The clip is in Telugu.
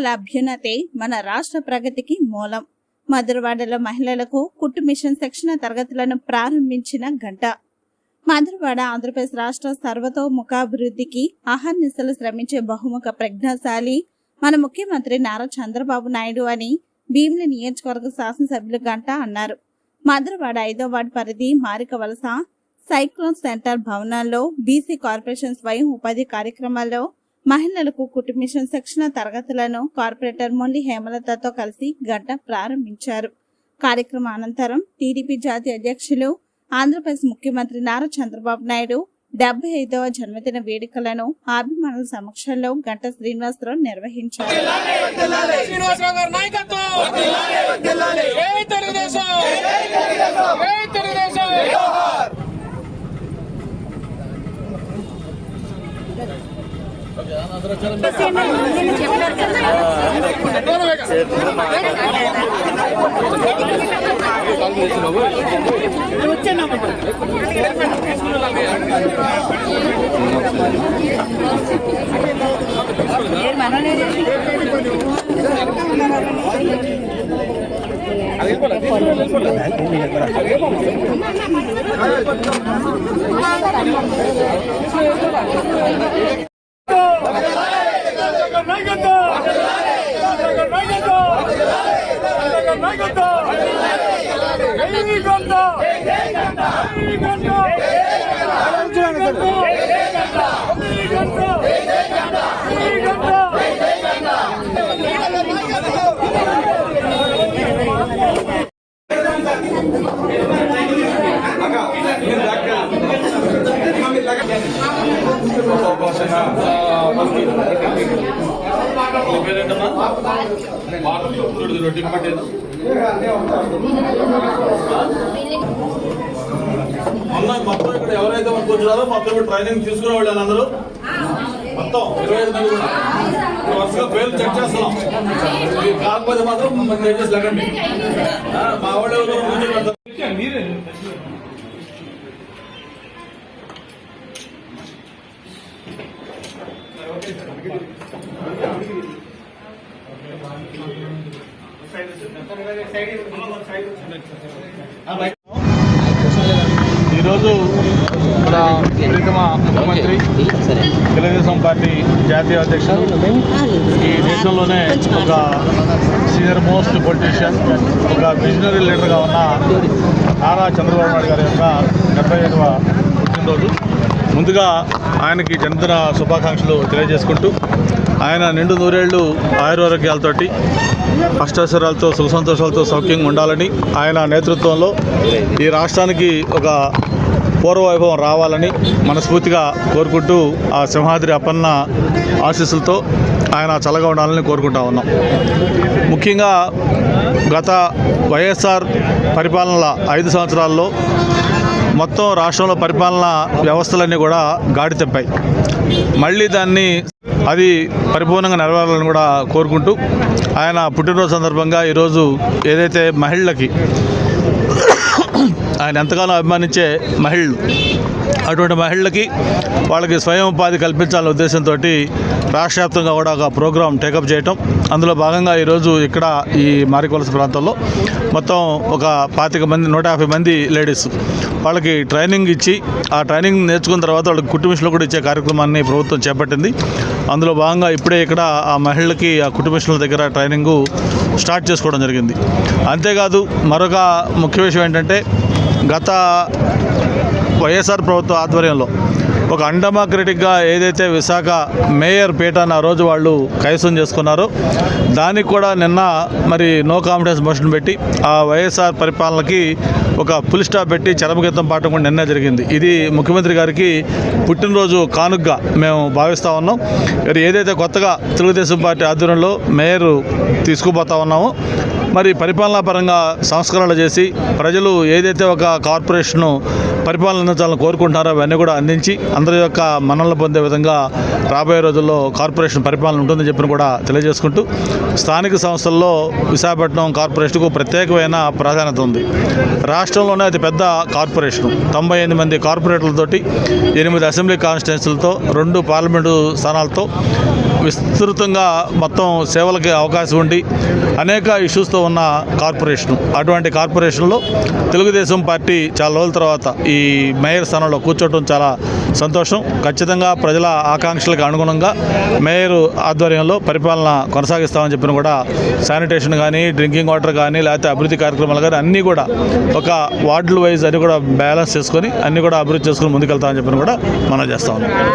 మహిళల అభ్యున్నతే మన రాష్ట్ర ప్రగతికి మూలం. మధురవాడలో మహిళలకు కుట్టు మిషన్ శిక్షణ తరగతులను ప్రారంభించిన గంట మధురవాడ ఆంధ్రప్రదేశ్ రాష్ట్ర సర్వతోముఖాభివృద్ధికి అహర్నిశలు శ్రమించే బహుముఖ ప్రజ్ఞాశాలి మన ముఖ్యమంత్రి నారా చంద్రబాబు నాయుడు అని భీమిలి నియోజకవర్గ శాసనసభ్యులు గంట అన్నారు. మధురవాడ ఐదో వార్డు పరిధి మారిక వలస సైక్లోన్ సెంటర్ భవనాల్లో బీసీ కార్పొరేషన్ స్వయం ఉపాధి కార్యక్రమాల్లో మహిళలకు కుటుంబ మిషన్ శిక్షణ తరగతులను కార్పొరేటర్ మొండి హేమలతతో కలిసి గంట ప్రారంభించారు కార్యక్రమం అనంతరం టీడీపీ జాతీయ అధ్యక్షులు ఆంధ్రప్రదేశ్ ముఖ్యమంత్రి నారా చంద్రబాబు నాయుడు డెబ్బై ఐదవ జన్మదిన వేడుకలను అభిమానుల సమక్షంలో గంట శ్రీనివాసరావు నిర్వహించారు శ్రీనివాసరావు గారి నాయకత్వం జై తెలుగుదేశం జై తెలుగుదేశం మొన్న గంట మొన్న మొత్తం ఇక్కడ ఎవరైతే మనకు వచ్చారో మొత్తం ఇక్కడ ట్రైనింగ్ తీసుకునే వాళ్ళు అందరూ. మొత్తం ఇరవై ఐదు మంది వరుసగా పేర్లు చెక్ చేస్తున్నాం. కాకపోతే మాత్రం మమ్మల్ని చేసి లేకండి మా వాళ్ళు ఎవరు ముందు పెడతారు ఈరోజు మన ప్రీతమ ముఖ్యమంత్రి తెలుగుదేశం పార్టీ జాతీయ అధ్యక్షుడు. ఈ దేశంలోనే ఒక సీనియర్ మోస్ట్ పొలిటీషియన్ ఒక విజనరీ లీడర్గా ఉన్న నారా చంద్రబాబు నాయుడు గారి యొక్క డెబ్బై ఐదవ పుట్టినరోజు. ముందుగా ఆయనకి జన్మదిన శుభాకాంక్షలు తెలియజేసుకుంటూ ఆయన నిండు నూరేళ్ళు ఆయురారోగ్యాలతోటి అష్టాశ్వరాలతో సుఖ సంతోషాలతో సౌఖ్యంగా ఉండాలని ఆయన నేతృత్వంలో ఈ రాష్ట్రానికి ఒక పూర్వవైభవం రావాలని మనస్ఫూర్తిగా కోరుకుంటూ ఆ సింహాద్రి అప్పన్న ఆశీస్సులతో ఆయన చల్లగా ఉండాలని కోరుకుంటా ఉన్నాం. ముఖ్యంగా గత వైఎస్ఆర్ పరిపాలనల ఐదు సంవత్సరాల్లో మొత్తం రాష్ట్రంలో పరిపాలన వ్యవస్థలన్నీ కూడా గాడి తెప్పాయి మళ్ళీ దాన్ని అది పరిపూర్ణంగా నెరవేరాలని కూడా కోరుకుంటూ ఆయన పుట్టినరోజు సందర్భంగా ఈరోజు ఏదైతే మహిళలకి ఆయన ఎంతగానో అభిమానించే మహిళలు. అటువంటి మహిళలకి వాళ్ళకి స్వయం ఉపాధి కల్పించాలనే ఉద్దేశంతో రాష్ట్ర వ్యాప్తంగా కూడా ఒక ప్రోగ్రాం టేకప్ చేయటం. అందులో భాగంగా ఈరోజు ఇక్కడ ఈ మారికొలస ప్రాంతంలో మొత్తం ఒక పాతిక మంది నూట యాభై మంది లేడీస్ వాళ్ళకి ట్రైనింగ్ ఇచ్చి ఆ ట్రైనింగ్ నేర్చుకున్న తర్వాత వాళ్ళకి కుటుంబ మిషన్లు కూడా ఇచ్చే కార్యక్రమాన్ని ప్రభుత్వం చేపట్టింది. అందులో భాగంగా ఇప్పుడే ఇక్కడ ఆ మహిళలకి ఆ కుటుంబ దగ్గర ట్రైనింగు స్టార్ట్ చేసుకోవడం జరిగింది. అంతేకాదు మరొక ముఖ్య విషయం ఏంటంటే గత వైఎస్ఆర్ ప్రభుత్వ ఆధ్వర్యంలో ఒక అండమాక్రటిక్గా ఏదైతే విశాఖ మేయర్ పీఠాన్ని ఆ రోజు వాళ్ళు కైసం చేసుకున్నారో దానికి కూడా నిన్న మరి నో కాన్ఫిడెన్స్ మోషన్ పెట్టి ఆ వైఎస్ఆర్ పరిపాలనకి ఒక పులి స్టాప్ పెట్టి చరమగీతం పాడటం కూడా నిన్న జరిగింది. ఇది ముఖ్యమంత్రి గారికి పుట్టినరోజు కానుగ్గా మేము భావిస్తూ ఉన్నాం. మరి ఏదైతే కొత్తగా తెలుగుదేశం పార్టీ ఆధ్వర్యంలో మేయర్ తీసుకుపోతా ఉన్నామో మరి పరిపాలనా పరంగా సంస్కరణలు చేసి ప్రజలు ఏదైతే ఒక కార్పొరేషన్ పరిపాలన అందించాలని కోరుకుంటున్నారో అవన్నీ కూడా అందించి అందరి యొక్క మన్నలు పొందే విధంగా రాబోయే రోజుల్లో కార్పొరేషన్ పరిపాలన ఉంటుందని చెప్పిన కూడా తెలియజేసుకుంటూ స్థానిక సంస్థల్లో విశాఖపట్నం కార్పొరేషన్కు ప్రత్యేకమైన ప్రాధాన్యత ఉంది. రాష్ట్రంలోనే అతి పెద్ద కార్పొరేషన్. తొంభై ఎనిమిది మంది కార్పొరేటర్లతోటి ఎనిమిది అసెంబ్లీ కాన్స్టిట్యున్సీలతో రెండు పార్లమెంటు స్థానాలతో విస్తృతంగా మొత్తం సేవలకి అవకాశం ఉండి అనేక ఇష్యూస్తో ఉన్న కార్పొరేషన్. అటువంటి కార్పొరేషన్లో తెలుగుదేశం పార్టీ చాలా రోజుల తర్వాత ఈ మేయర్ స్థానంలో కూర్చోవడం చాలా సంతోషం. ఖచ్చితంగా ప్రజల ఆకాంక్షలకు అనుగుణంగా మేయర్ ఆధ్వర్యంలో పరిపాలన కొనసాగిస్తామని చెప్పిన కూడా శానిటేషన్ కానీ డ్రింకింగ్ వాటర్ కానీ లేకపోతే అభివృద్ధి కార్యక్రమాలు కానీ అన్నీ కూడా ఒక వార్డుల వైజ్ అన్ని కూడా బ్యాలెన్స్ చేసుకొని అన్నీ కూడా అభివృద్ధి చేసుకొని ముందుకెళ్తామని చెప్పిన కూడా మనం చేస్తాం